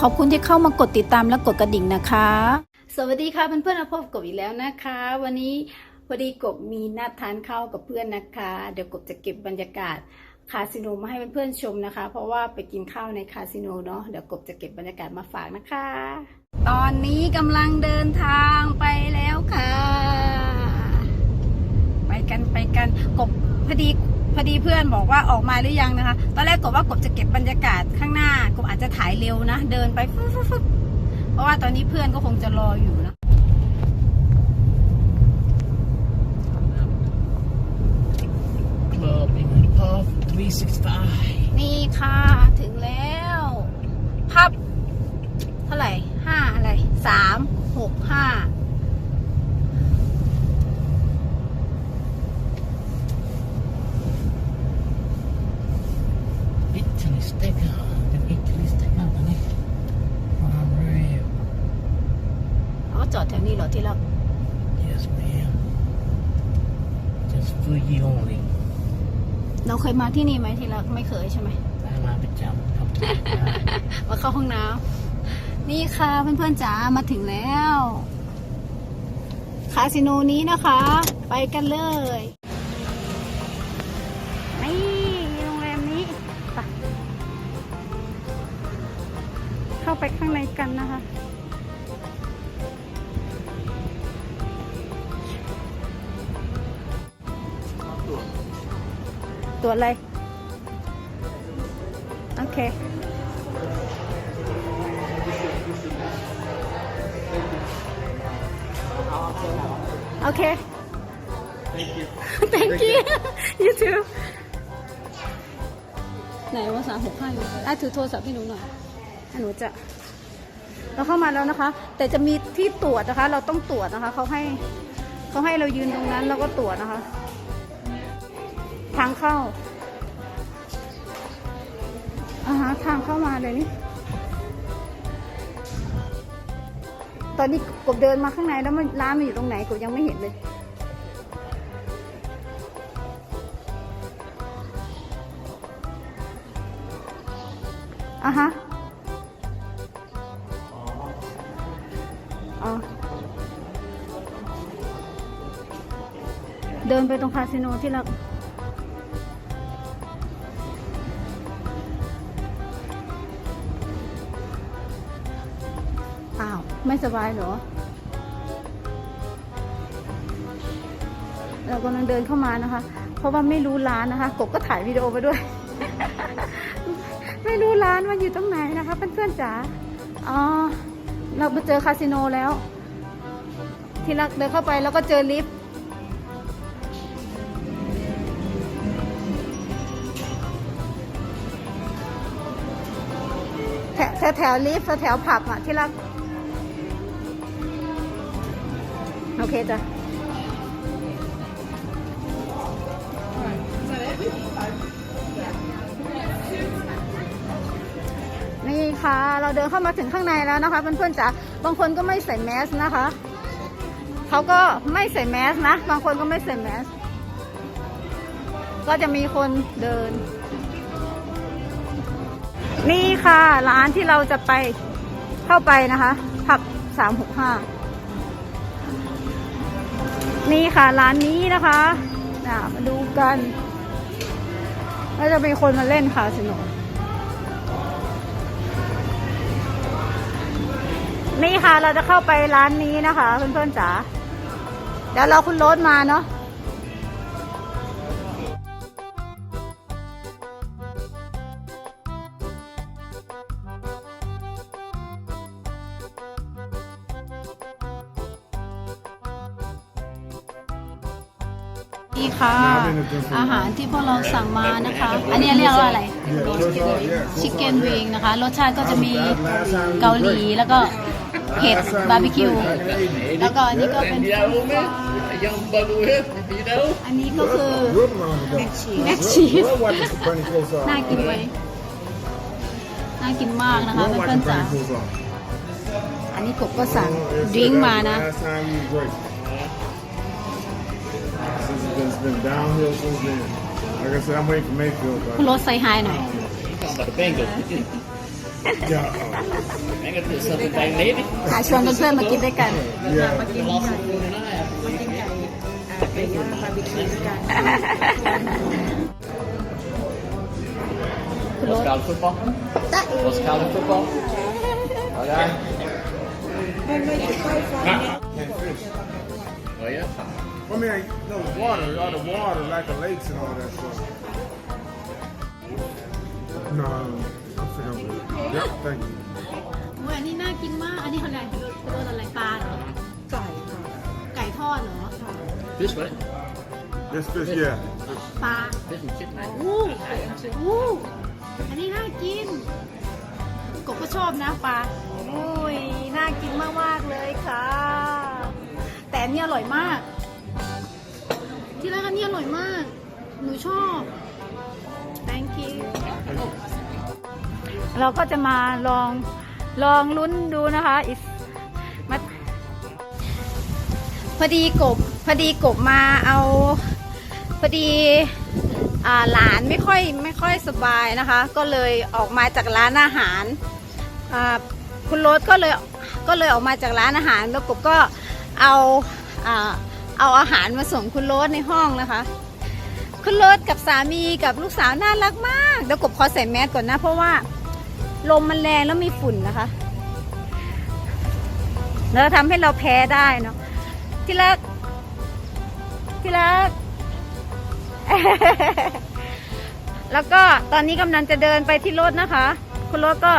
ขอบคุณที่เข้ามากดติดตามและกดกระดิ่งนะคะ สวัสดีค่ะเพื่อนๆมาพบกับกบอีกแล้วนะคะ วันนี้พอดีกบมีนัดทานข้าวกับเพื่อนนะคะ เดี๋ยวกบจะเก็บบรรยากาศคาสิโนมาให้เพื่อนๆชมนะคะ เพราะว่าไปกินข้าวในคาสิโนเนาะเดี๋ยวกบจะเก็บบรรยากาศมาฝากนะคะ ตอนนี้กำลังเดินทางไปแล้วค่ะ ไปกันไปกันกบพอดี พอดีเพื่อนบอกว่าออกมาหรือยังนะคะ ตอนแรกกบว่ากบจะเก็บบรรยากาศข้างหน้ากบอาจจะถ่ายเร็วนะ เดินไปฟึ๊บฟึ๊บฟึ๊บเพราะว่าตอนนี้เพื่อนก็คงจะรออยู่นะ Club in Path 365. นี่ค่ะถึงแล้วพับ เท่าไหร่ห้าอะไรสามหกห้า เขาก็จอดแถวนี้เหรอที่เรา Yes, ma'am. Just for you only. เราเคยมาที่นี่ไหมที่เราไม่เคยใช่ไหมได้มาประจำครับมาเข้าห้องน้ำนี่ค่ะเพื่อนๆจ๋ามาถึงแล้วคาสิโนนี้นะคะ ไปกันเลยนี่โรงแรมนี้ไปเข้าไปข้างในกันนะคะ ตัวอะไร โอเค โอเค thank you thank you you too ไหนว่าสามหกห้าอยู่อะถือโทรศัพท์ให้หนูหน่อยให้หนูจะ เราเข้ามาแล้วนะคะ แต่จะมีที่ตรวจนะคะ เราต้องตรวจนะคะ เขาให้เขาให้เรายืนตรงนั้นแล้วก็ตรวจนะคะ ทางเข้าอ่าฮะทางเข้ามาเลยนี่ตอนนี้กบเดินมาข้างในแล้วมันร้านมันอยู่ตรงไหนกบยังไม่เห็นเลย อะฮะอ๋อเดินไปตรงคาสิโนที่เรา ไม่สบายเหรอ เรากำลังเดินเข้ามานะคะ เพราะว่าไม่รู้ร้านนะคะ กบก็ถ่ายวิดีโอไปด้วย ไม่รู้ร้านมันอยู่ตรงไหนนะคะเพื่อนๆจ๋า อ๋อ เราไปเจอคาสิโนแล้ว ที่เราเดินเข้าไปแล้วก็เจอลิฟต์แถวแถวแถวลิฟต์แถวผับอะที่เรา อเคจ้ะนี่ค่ะเราเดินเข้ามาถึงข้างในแล้วนะคะเพื่อนๆจ๋าบางคนก็ไม่ใส่แมสนะคะเขาก็ไม่ใส่แมสนะ บางคนก็ไม่ใส่แมสก็จะมีคนเดิน นี่ค่ะ ร้านที่เราจะไปเข้าไปนะคะผับสามหกห้า นี่ค่ะร้านนี้นะคะน่ะมาดูกันก็จะมีคนมาเล่นคาสิโนนี่ค่ะเราจะเข้าไปร้านนี้นะคะ เพื่อนๆจ๋าเดี๋ยวเราคุณรถมาเนาะ นี่ค่ะ อาหารที่พวกเราสั่งมานะคะ อันนี้เรียกว่าอะไร ชิคเก้นวิงนะคะ รสชาติก็จะมีเกาหลีแล้วก็เผ็ดบาร์บีคิว แล้วก็อันนี้ก็เป็น Yang baru ya, video. อันนี้ก็คือ Good one, Monica. แม็กชีส We'll wipe the bunny clothes off. น่ากินไหมน่ากินมากนะคะ We'll เพื่อน wipe ๆ the จ๋า bunny clothes off. อันนี้กบก็สั่ง It's ดริงก์ the มานะ Since it's been, it's been downhill since then. Like I said, I'm waiting for Mayfield. คุณ But รถใส่ไฮหน่อย Talking about the Bengals. Yeah. I'm gonna do something by lady. หาชวนเพื่อนๆมากินด้วยกัน Yeah. Lost the food and I have. ไปย่างบาร์บีคิวกัน What's called football? What's called football? Okay. มันไม่ได้ค่อยฟัง And fish. Oh yeah. I mean, no water, all the water, like the lakes and all that stuff. No, I think I'm good. Yep, thank you. โอ้ยอันนี้น่ากินมาก อันนี้อะไรคือรสอะไรปลาเหรอ ไก่ค่ะไก่ทอดเหรอ Fish, right? This fish, yeah. ปลา Fish and chicken. right? อู้อู้อันนี้น่ากิน กบก็ชอบนะปลาอุ้ย น่ากินมาก ๆ เลยค่ะแต่ อันนี้อร่อยมาก ที่แร้านอันนี้อร่อยมาก หนูชอบ thank you เราก็จะมาลองลองลุ้นดูนะคะอิสมาพอดีกบพอดีกบมาเอาพอดีหลานไม่ค่อยไม่ค่อยสบายนะคะ ก็เลยออกมาจากร้านอาหาร คุณโรสก็เลยก็เลยออกมาจากร้านอาหาร แล้วกบก็ เอาเอาอาหารมาส่งคุณโรสในห้องนะคะ คุณโรสกับสามีกับลูกสาวน่ารักมากเดี๋ยวกบขอใส่แมสก่อนนะ เพราะว่าลมมันแรงแล้วมีฝุ่นนะคะแล้วทำให้เราแพ้ได้เนาะที่รักที่รักแล้วก็ตอนนี้กำลังจะเดินไปที่รถนะคะ คุณรถก็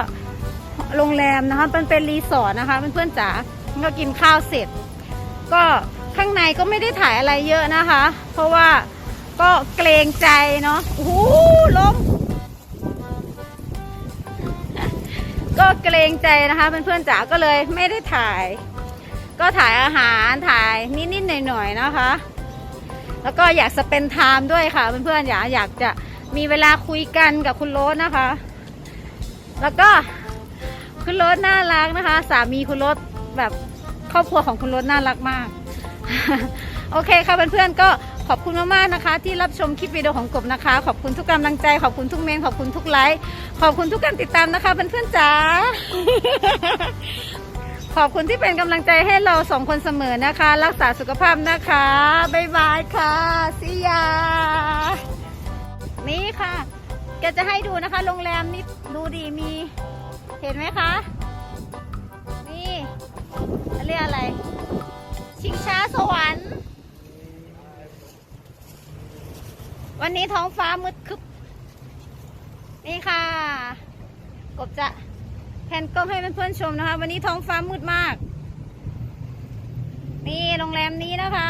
โรงแรมนะคะมันเป็นรีสอร์ทนะคะเพื่อนๆจ๋าก็กินข้าวเสร็จ ก็ข้างในก็ไม่ได้ถ่ายอะไรเยอะนะคะ เพราะว่าก็เกรงใจเนาะโอ้โหลมก็เกรงใจนะคะเพื่อนๆจ๋าก็เลยไม่ได้ถ่าย ก็ถ่ายอาหารถ่ายนิดๆหน่อยๆนะคะ แล้วก็อยากสเปนไทม์ด้วยค่ะเพื่อนๆอยากอยากจะมีเวลาคุยกันกับคุณโรสนะคะ แล้วก็คุณโรสน่ารักนะคะ สามีคุณโรสแบบ ครอบครัวของคุณรสน่ารักมาก โอเคค่ะเพื่อนๆก็ขอบคุณมากๆนะคะ ที่รับชมคลิปวิดีโอของกบนะคะ ขอบคุณทุกกำลังใจ ขอบคุณทุกเมนขอบคุณทุกไลค์ขอบคุณทุกการติดตามนะคะเพื่อนๆจ๋าขอบคุณที่เป็นกำลังใจให้เราสองคนเสมอนะคะ รักษาสุขภาพนะคะบ๊ายบายค่ะสิยา นี่ค่ะ แกจะให้ดูนะคะ โรงแรมนี่ดูดีมี เห็นไหมคะ นี่ เรียกอะไร ชิงช้าสวรรค์ วันนี้ท้องฟ้ามืดคึบ นี่ค่ะ กบจะแพนกล้องให้เพื่อนๆชมนะคะ วันนี้ท้องฟ้ามืดมาก นี่โรงแรมนี้นะคะ